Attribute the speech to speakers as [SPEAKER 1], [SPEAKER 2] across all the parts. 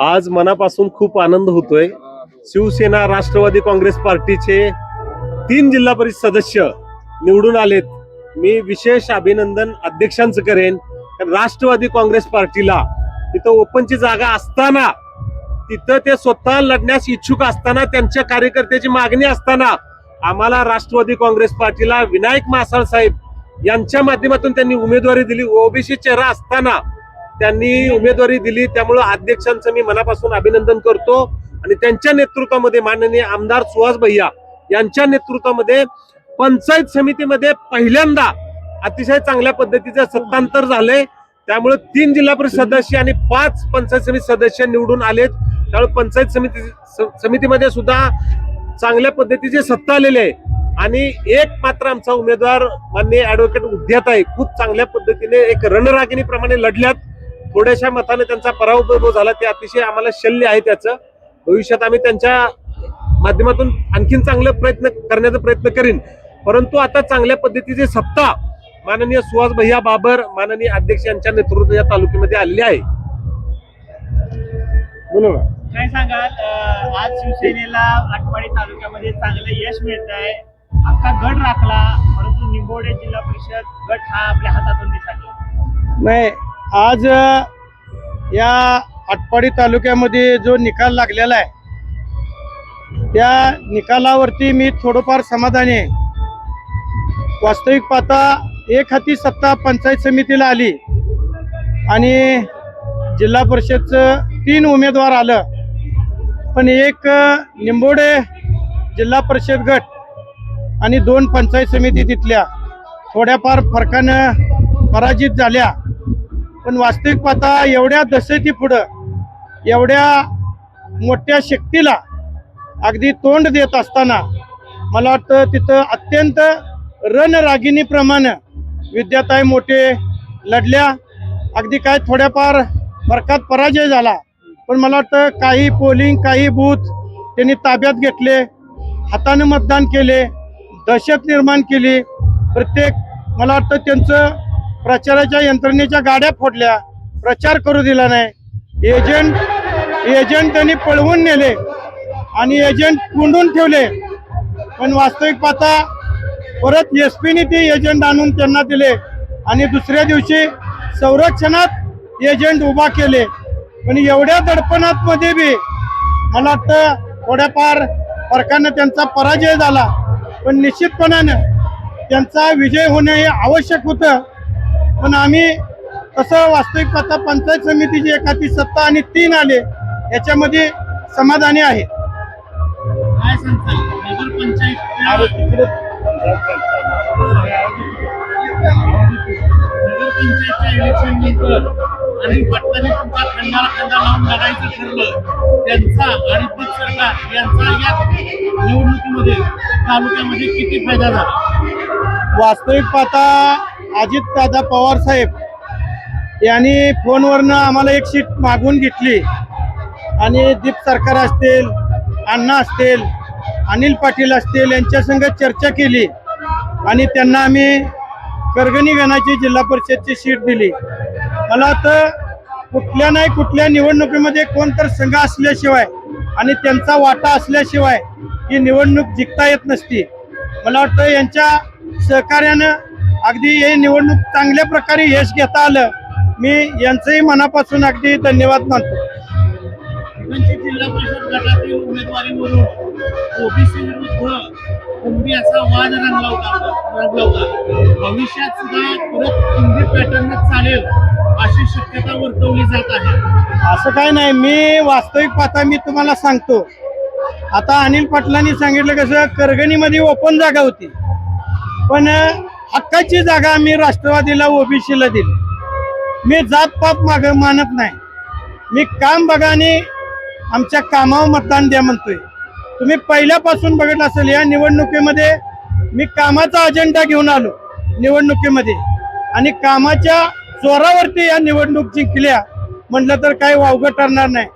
[SPEAKER 1] आज मनापासून खूप आनंद होतोय. शिवसेना राष्ट्रवादी काँग्रेस पार्टीचे तीन जिल्हा परिषद सदस्य निवडून आलेत. मी विशेष अभिनंदन अध्यक्षांचं करेन. राष्ट्रवादी काँग्रेस पार्टीला तिथं ओपनची जागा असताना तिथं ते स्वतः लढण्यास इच्छुक असताना त्यांच्या कार्यकर्त्याची मागणी असताना आम्हाला राष्ट्रवादी काँग्रेस पार्टीला विनायक मासाळ साहेब यांच्या माध्यमातून त्यांनी उमेदवारी दिली. ओबीसी चेहरा असताना त्यांनी उमेदवारी दिली. त्यामुळं अध्यक्षांचं मी मनापासून अभिनंदन करतो. आणि त्यांच्या नेतृत्वामध्ये माननीय आमदार सुहास भैया यांच्या नेतृत्वामध्ये पंचायत समितीमध्ये पहिल्यांदा अतिशय चांगल्या पद्धतीचं सत्तांतर झालंय. त्यामुळे तीन जिल्हा परिषद सदस्य आणि पाच पंचायत समिती सदस्य निवडून आलेत. त्यामुळे पंचायत समिती समितीमध्ये सुद्धा चांगल्या पद्धतीची सत्ता आलेली आहे. आणि एक मात्र आमचा उमेदवार माननीय ऍडव्होकेट उद्यात आहे खूप चांगल्या पद्धतीने एक रणरागिणीप्रमाणे लढल्यात. थोड्याशा मताने त्यांचा पराभव झाला. ते अतिशय आम्हाला शल्य आहे त्याचं. भविष्यात आम्ही त्यांच्या माध्यमातून आणखीन चांगले प्रयत्न करण्याचा प्रयत्न करीन. परंतु आता चांगल्या पद्धतीची सत्ता माननीय सुहास भैया बाबर माननीय अध्यक्ष यांच्या नेतृत्व या तालुक्यामध्ये आलेली आहे. बोला
[SPEAKER 2] काय सांगाल? आज शिवसेनेला आटपाडी तालुक्यामध्ये चांगलं यश मिळत आहे अख्खा गड राखला परंतु निंबोडे जिल्हा परिषद गट हा आपल्या हातातून दिसला
[SPEAKER 3] नाही आज या आटपाडी तालुक्यामध्ये जो निकाल लागलेला आहे त्या निकालावरती मी थोडंफार समाधानी आहे. वास्तविक पाहता एक हाती सत्ता पंचायत समितीला आली आणि जिल्हा परिषदचं तीन उमेदवार आलं. पण एक निंबोडे जिल्हा परिषद गट आणि दोन पंचायत समिती तिथल्या थोड्याफार फरकानं पराजित झाल्या. पण वास्तविक पाहता एवढ्या दशेती पुढं एवढ्या मोठ्या शक्तीला अगदी तोंड देत असताना मला वाटतं तिथं अत्यंत रणरागिणीप्रमाणे विद्याताई मोठे लढल्या. अगदी काय थोड्याफार फरकात पराजय झाला. पण मला वाटतं काही पोलिंग काही बूथ त्यांनी ताब्यात घेतले हाताने मतदान केले. दहशत निर्माण केली. प्रत्येक मला वाटतं त्यांचं प्रचाराच्या यंत्रणेच्या गाड्या फोडल्या. प्रचार करू दिला नाही. एजंट एजंट त्यांनी पळवून नेले आणि एजंट कोंडून ठेवले. पण वास्तविक पाहता परत एस पीने ते एजंट आणून त्यांना दिले आणि दुसऱ्या दिवशी संरक्षणात एजंट उभा केले. पण एवढ्या दडपणात मध्ये बी मला वाटतं थोड्याफार फरकानं त्यांचा पराजय झाला. पण निश्चितपणानं त्यांचा विजय होणे हे आवश्यक होतं. पण आम्ही तसं वास्तविक पाहता पंचायत समितीची एखादी सत्ता आणि तीन आले याच्यामध्ये समाधानी आहे.
[SPEAKER 2] काय सांगताल? नगर पंचायत आणि पटकन तुमचा खंडाला खंडा लावून लढायचं ठरलं त्यांचा आणि पीक सरकार यांचा या निवडणुकीमध्ये तालुक्यामध्ये किती फायदा झाला?
[SPEAKER 3] वास्तविक पाहता अजित दादा पवार साहेब यांनी फोनवरनं आम्हाला एक सीट मागून घेतली. आणि दीप सरकार असतील अण्णा असतील अनिल पाटील असतील यांच्यासंग चर्चा केली. आणि त्यांना आम्ही करगणी गणाची जिल्हा परिषदची सीट दिली. मला तर कुठल्या नाही कुठल्या निवडणुकीमध्ये कोणतर संघ असल्याशिवाय आणि त्यांचा वाटा असल्याशिवाय ही निवडणूक जिंकता येत नसती. मला वाटतं यांच्या सहकार्यानं अगदी हे निवडणूक चांगल्या प्रकारे यश घेता आलं. मी यांचंही मनापासून अगदी धन्यवाद मानतो.
[SPEAKER 2] जिल्हा परिषद गटातील उमेदवारीवरून ओबीसी विरुद्ध कुंभी असा वाद रंगला होता रंगला होता भविष्यात सुद्धा परत कुंभी पॅटर्न चालेल. शक्यता वर्तवली जात आहे.
[SPEAKER 3] असं काय नाही मी वास्तविक पाहता मी तुम्हाला सांगतो. आता अनिल पाटलांनी सांगितलं कसं करगणीमध्ये ओपन जागा होती. पण हक्काची जागा आम्ही राष्ट्रवादीला ओबीसीला दिली. मी जात पाप माग मानत नाही. मी काम बघा आणि आमच्या कामावर मतदान द्या म्हणतोय. तुम्ही पहिल्यापासून बघितलं असेल या निवडणुकीमध्ये मी कामाचा अजेंडा घेऊन आलो निवडणुकीमध्ये. आणि कामाच्या जोरावरती या निवडणूक जिंकल्या म्हटलं तर काही वावगं ठरणार नाही.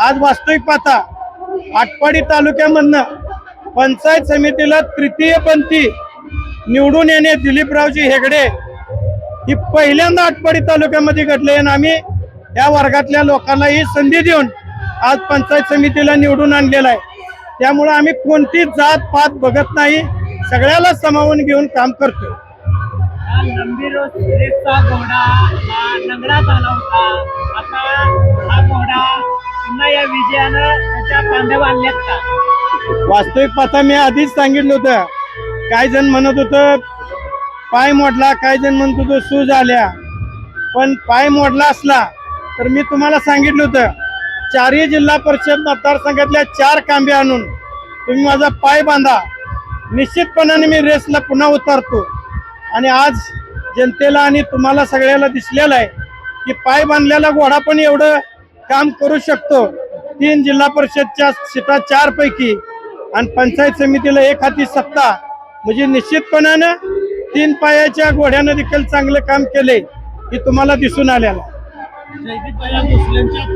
[SPEAKER 3] आज वास्तविक पाहता आटपाडी तालुक्यामधनं पंचायत समितीला तृतीय पंथी निवडून येणे दिलीपरावजी हेगडे ही पहिल्यांदा आटपाडी तालुक्यामध्ये घडले आणि आम्ही या वर्गातल्या लोकांना ही संधी देऊन आज पंचायत समितीला निवडून आणलेला आहे. त्यामुळं आम्ही कोणती जात पात बघत नाही. सगळ्याला समावून घेऊन काम करतो
[SPEAKER 2] लंबी रोज घोडा हा लंगडा झाला होता. आता हा घोडा पुन्हा या विजयानं त्याच्या कांदे बांधल्यात का
[SPEAKER 3] वास्तविक पाहता मी आधीच सांगितलं होतं. काही जण म्हणत होतं पाय मोडला काही जण म्हणत होतं सूज आल्या पण पाय मोडला असला तर मी तुम्हाला सांगितलं होतं चारही जिल्हा परिषद मतदारसंघातल्या चार कांबे आणून तुम्ही माझा पाय बांधा. निश्चितपणाने मी रेसला पुन्हा उतरतो. आणि आज जनतेला आणि तुम्हाला सगळ्याला दिसलेलं आहे की पाय बांधलेला घोडा पण एवढं काम करू शकतो. तीन जिल्हा परिषदच्या सीटा चार पैकी आणि पंचायत समितीला एक हाती सत्ता. म्हणजे निश्चितपणानं तीन पायाच्या घोड्यानं देखील चांगलं काम केले हे तुम्हाला दिसून आलेलं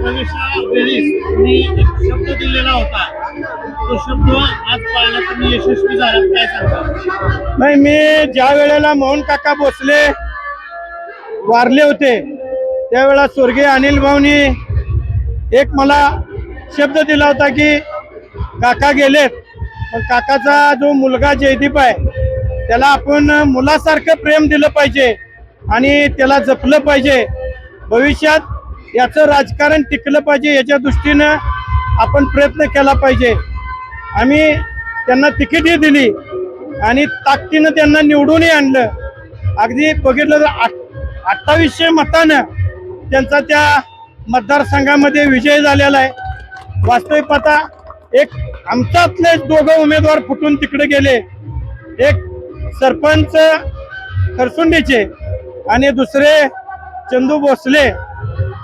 [SPEAKER 2] प्रवेशावेळी शब्द दिलेला होता. तो शब्द आज तुम्ही यशस्वी काय सांगा
[SPEAKER 3] नाही मी ज्या वेळेला मोहन काका भोसले वारले होते त्यावेळेला स्वर्गीय अनिल भाऊनी एक मला शब्द दिला होता की काका गेलेत पण काकाचा जो मुलगा जयदीप आहे त्याला आपण मुलासारखं प्रेम दिलं पाहिजे आणि त्याला जपलं पाहिजे. भविष्यात याचं राजकारण टिकलं पाहिजे याच्या दृष्टीनं आपण प्रयत्न केला पाहिजे. आम्ही त्यांना तिकीटही दिली आणि ताकदीनं त्यांना निवडूनही आणलं. अगदी बघितलं तर आठ- अठ्ठावीसशे मतानं त्यांचा त्या मतदारसंघामध्ये विजय झालेला आहे. वास्तविक पाहता एक आमच्यातले दोघं उमेदवार फुटून तिकडे गेले. एक सरपंच खरसुंडीचे आणि दुसरे चंदू भोसले.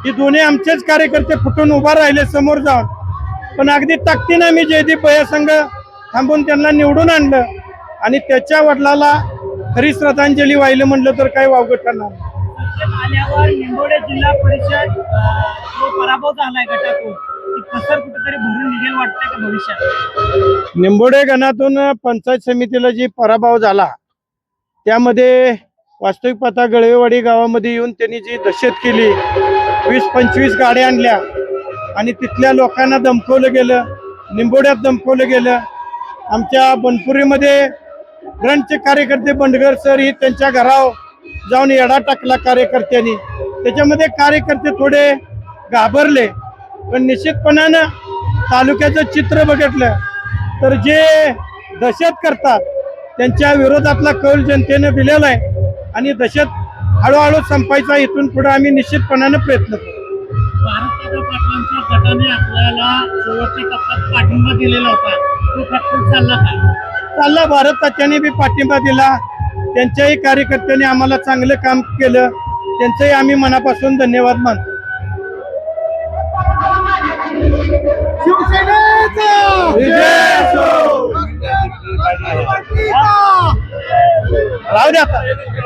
[SPEAKER 3] ही दोन्ही आमचेच कार्यकर्ते फुटून उभा राहिले समोर जाऊन. पण अगदी ताकदीनं आम्ही जयदीप भैया संघ थांबून त्यांना निवडून आणलं. आणि त्याच्या वडिलाला खरी श्रद्धांजली वाहिलं म्हणलं तर काही वावगं ठरणार
[SPEAKER 2] निंबोडे जिल्हा परिषद पराभव झालाय गटातून
[SPEAKER 3] गणातून पंचायत समितीला जी पराभव झाला त्यामध्ये वास्तविक पाहता गळवेवाडी गावामध्ये येऊन त्यांनी जी दहशत केली वीस पंचवीस गाड्या आणल्या आणि तिथल्या लोकांना दमकवलं गेलं निंबोड्यात दमकवलं गेलं. आमच्या बनपुरीमध्ये ब्रंचचे कार्यकर्ते बंडगर सर ही त्यांच्या घरावर जाऊन येडा टाकला कार्यकर्त्यांनी. त्याच्यामध्ये कार्यकर्ते थोडे घाबरले पण निश्चितपणानं तालुक्याचं चित्र बघितलं. तर जे दहशत करतात त्यांच्या विरोधातला कौल जनतेनं दिलेला आहे आणि दहशत हळूहळू संपायचा इथून पुढे आम्ही निश्चितपणानं प्रयत्न करू.
[SPEAKER 2] भारतदादा पाटलांच्या गटाने आपल्याला शेवटच्या टप्प्यात पाठिंबा दिलेला होता. तो फॅक्टर चालला का?
[SPEAKER 3] चालला भारत तात्याने बी पाठिंबा दिला. त्यांच्याही कार्यकर्त्यांनी आम्हाला चांगलं काम केलं. त्यांचंही आम्ही मनापासून धन्यवाद मानतो. राहू द्या आता.